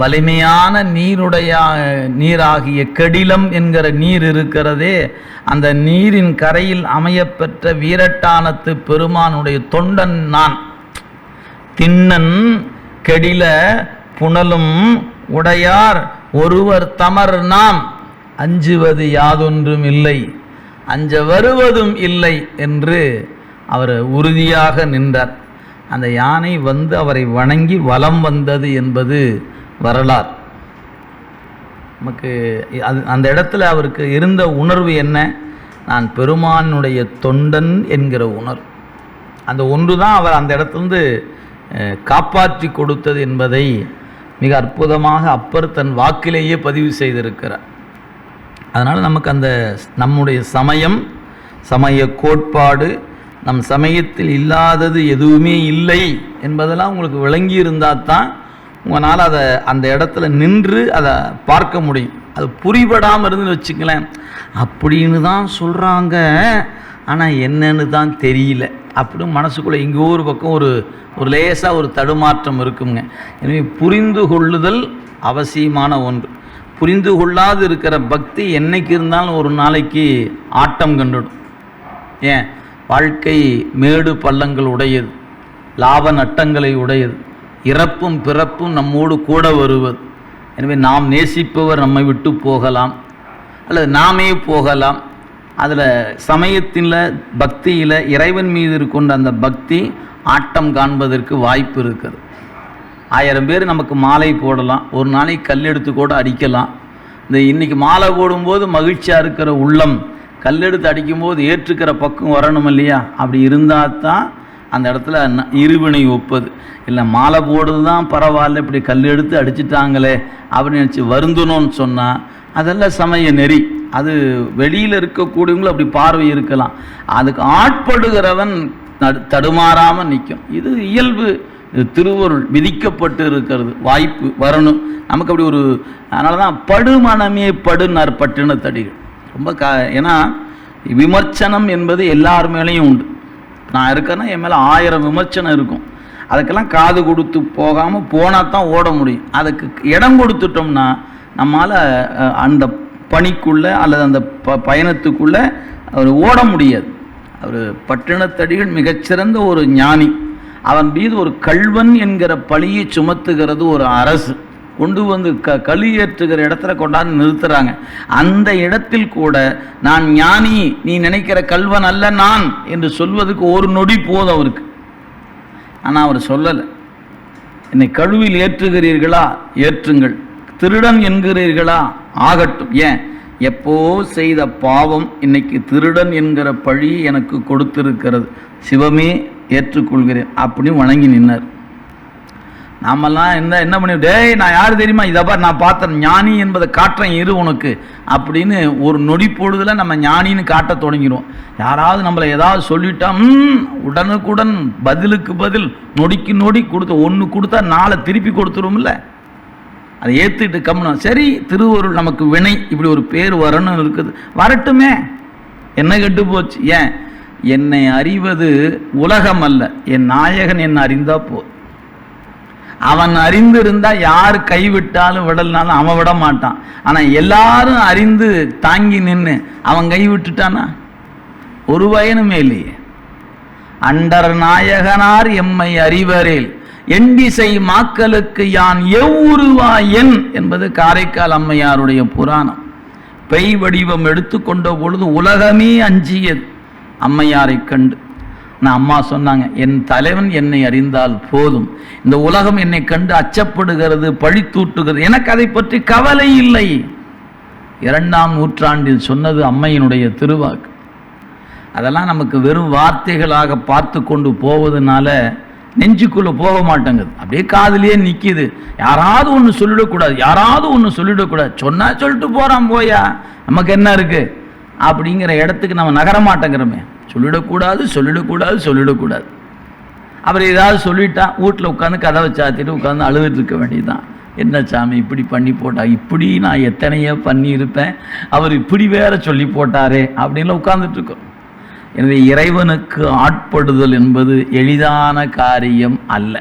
வலிமையான நீருடைய நீராகிய கெடிலம் என்கிற நீர் இருக்கிறதே அந்த நீரின் கரையில் அமையப்பெற்ற வீரட்டானத்து பெருமானுடைய தொண்டன் நான். திண்ணன் கெடில புனலும் உடையார் ஒருவர் தமர் நாம். அஞ்சுவது யாதொன்றும் இல்லை அஞ்ச வருவதும் இல்லை என்று அவர் உறுதியாக நின்றார். அந்த யானை வந்து அவரை வணங்கி வலம் வந்தது என்பது வரலாறு. நமக்கு அது அந்த இடத்துல அவருக்கு இருந்த உணர்வு என்ன? நான் பெருமானுடைய தொண்டன் என்கிற உணர்வு. அந்த ஒன்று தான் அவர் அந்த இடத்துலேருந்து காப்பாற்றி கொடுத்தது என்பதை மிக அற்புதமாக அப்பர் தன் வாக்கிலேயே பதிவு செய்திருக்கிறார். அதனால் நமக்கு அந்த நம்முடைய சமயம் சமய கோட்பாடு நம் சமயத்தில் இல்லாதது எதுவுமே இல்லை என்பதெல்லாம் உங்களுக்கு விளங்கி இருந்தால் தான் உங்களால் அதை அந்த இடத்துல நின்று அதை பார்க்க முடியும். அது புரிபடாமல் இருந்து வச்சுங்களேன் அப்படின்னு தான் சொல்கிறாங்க ஆனால் என்னன்னு தான் தெரியல. அப்படின்னு மனசுக்குள்ளே இங்கே ஒரு பக்கம் ஒரு ஒரு லேசாக ஒரு தடுமாற்றம் இருக்குங்க. எனவே புரிந்து கொள்ளுதல் அவசியமான ஒன்று. புரிந்து கொள்ளாது இருக்கிற பக்தி என்னைக்கு இருந்தாலும் ஒரு நாளைக்கு ஆட்டம் கண்டுடும். ஏன்? வாழ்க்கை மேடு பள்ளங்கள் உடையது. லாப நட்டங்களை உடையது. இறப்பும் பிறப்பும் நம்மோடு கூட வருவது எனவே நாம் நேசிப்பவர் நம்மை விட்டு போகலாம். அல்லது நாமே போகலாம். அதில் சமயத்தில் பக்தியில் இறைவன் மீது இருக்கின்ற அந்த பக்தி ஆட்டம் காண்பதற்கு வாய்ப்பு இருக்குது. ஆயிரம் பேர் நமக்கு மாலை போடலாம். ஒரு நாளைக்கு கல் எடுத்து கூட அடிக்கலாம். இந்த இன்னைக்கு மாலை போடும்போது மகிழ்ச்சியாக இருக்கிற உள்ளம் கல்லெடுத்து அடிக்கும்போது ஏற்றுக்கிற பக்கம் வரணும் இல்லையா? அப்படி இருந்தால் தான் அந்த இடத்துல இருவினை ஒப்பது. இல்லை மாலை போடுறது தான் பரவாயில்ல இப்படி கல் எடுத்து அடிச்சிட்டாங்களே அப்படின்னு நினச்சி வருந்தணும்னு சொன்னால் அதெல்லாம் சமய நெறி. அது வெளியில் இருக்கக்கூடியவங்களும் அப்படி பார்வை இருக்கலாம். அதுக்கு ஆட்படுகிறவன் தடுமாறாமல் நிற்கும் இது இயல்பு திருவருள் விதிக்கப்பட்டு இருக்கிறது. வாய்ப்பு வரணும். நமக்கு அப்படி ஒரு அதனால தான் படுமனமே படுனார் பட்டினத்தடிகள் ரொம்ப கா ஏன்னா விமர்சனம் என்பது எல்லார் மேலேயும் உண்டு. நான் இருக்கேன்னா என் மேலே ஆயிரம் விமர்சனம் இருக்கும். அதுக்கெல்லாம் காது கொடுத்து போகாமல் போனால் தான் ஓட முடியும். அதுக்கு இடம் கொடுத்துட்டோம்னா நம்மால் அந்த பணிக்குள்ளே அல்லது அந்த ப பயணத்துக்குள்ளே அவர் ஓட முடியாது. அவர் பட்டினத்தடிகள் மிகச்சிறந்த ஒரு ஞானி. அவன் மீது ஒரு கள்வன் என்கிற பழியை சுமத்துகிறது ஒரு அரசு. கொண்டு வந்து க களி ஏற்றுகிற இடத்துல கொண்டாந்து நிறுத்துறாங்க. அந்த இடத்தில் கூட நான் ஞானி நீ நினைக்கிற கல்வன் அல்ல நான் என்று சொல்வதற்கு ஒரு நொடி போதும் அவருக்கு. ஆனால் அவர் சொல்லலை. என்னை கழுவில் ஏற்றுகிறீர்களா? ஏற்றுங்கள். திருடன் என்கிறீர்களா? ஆகட்டும். ஏன்? எப்போ செய்த பாவம் இன்னைக்கு திருடன் என்கிற பழி எனக்கு கொடுத்திருக்கிறது. சிவமே ஏற்றுக்கொள்கிறேன் அப்படின்னு வணங்கி நின்னார். நாமெல்லாம் என்ன என்ன பண்ணி டேய் நான் யார் தெரியுமா? இதை பார் நான் பார்த்தேன். ஞானி என்பதை காட்டுறேன் இரு உனக்கு. அப்படின்னு ஒரு நொடி பொழுதில் நம்ம ஞானின்னு காட்ட தொடங்கிடுவோம். யாராவது நம்மளை ஏதாவது சொல்லிட்டா உடனுக்குடன் பதிலுக்கு பதில் நொடிக்கு நொடி கொடுத்து ஒன்று கொடுத்தா நாளை திருப்பி கொடுத்துருவோம்ல? அதை ஏற்றுட்டு கம்முனோம் சரி திருவருள் நமக்கு வினை. இப்படி ஒரு பேர் வரணும்னு இருக்குது. வரட்டுமே. என்ன கெட்டு போச்சு? ஏன்? என்னை அறிவது உலகம் அல்ல என் நாயகன் என்னை அறிந்தா போ. அவன் அறிந்திருந்தா யார் கைவிட்டாலும் விடலனாலும் அவன் விட மாட்டான். ஆனால் எல்லாரும் அறிந்து தாங்கி நின்று அவன் கை விட்டுட்டானா? ஒரு பயனுமே இல்லையே. அண்டர் நாயகனார் எம்மை அறிவரேல். எண்டிசை மாக்களுக்கு யான் எவ்வுருவாயன் என்பது காரைக்கால் அம்மையாருடைய புராணம். பெய் வடிவம் எடுத்துக்கொண்ட பொழுது உலகமே அஞ்சியது அம்மையாரை கண்டு. நான் அம்மா சொன்னாங்க என் தலைவன் என்னை அறிந்தால் போதும். இந்த உலகம் என்னை கண்டு அச்சப்படுகிறது பழி தூட்டுகிறது. எனக்கு அதை பற்றி கவலை இல்லை. இரண்டாம் நூற்றாண்டில் சொன்னது அம்மையினுடைய திருவாக்கு. அதெல்லாம் நமக்கு வெறும் வார்த்தைகளாக பார்த்து கொண்டு போவதனால நெஞ்சுக்குள்ளே போக மாட்டேங்குது. அப்படியே காதுலயே நிற்கிது யாராவது ஒன்று சொல்லிடக்கூடாது. யாராவது ஒன்று சொல்லிடக்கூடாது. சொன்னால் சொல்லிட்டு போகிறான் போயா. நமக்கு என்ன இருக்குது அப்படிங்கிற இடத்துக்கு நம்ம நகர மாட்டேங்கிறோமே. சொல்லிடக்கூடாது சொல்லிடக்கூடாது சொல்லிடக்கூடாது. அவர் ஏதாவது சொல்லிட்டா வீட்டில் உட்காந்து கதவை சாத்திட்டு உட்காந்து அழுதுட்டு இருக்க வேண்டியதுதான். என்ன சாமி இப்படி பண்ணி போட்டா இப்படி நான் எத்தனையோ பண்ணியிருப்பேன் அவர் இப்படி வேற சொல்லி போட்டாரே அப்படின்லாம் உட்கார்ந்துட்டு இருக்கோம். எனவே இறைவனுக்கு ஆட்படுதல் என்பது எளிதான காரியம் அல்ல.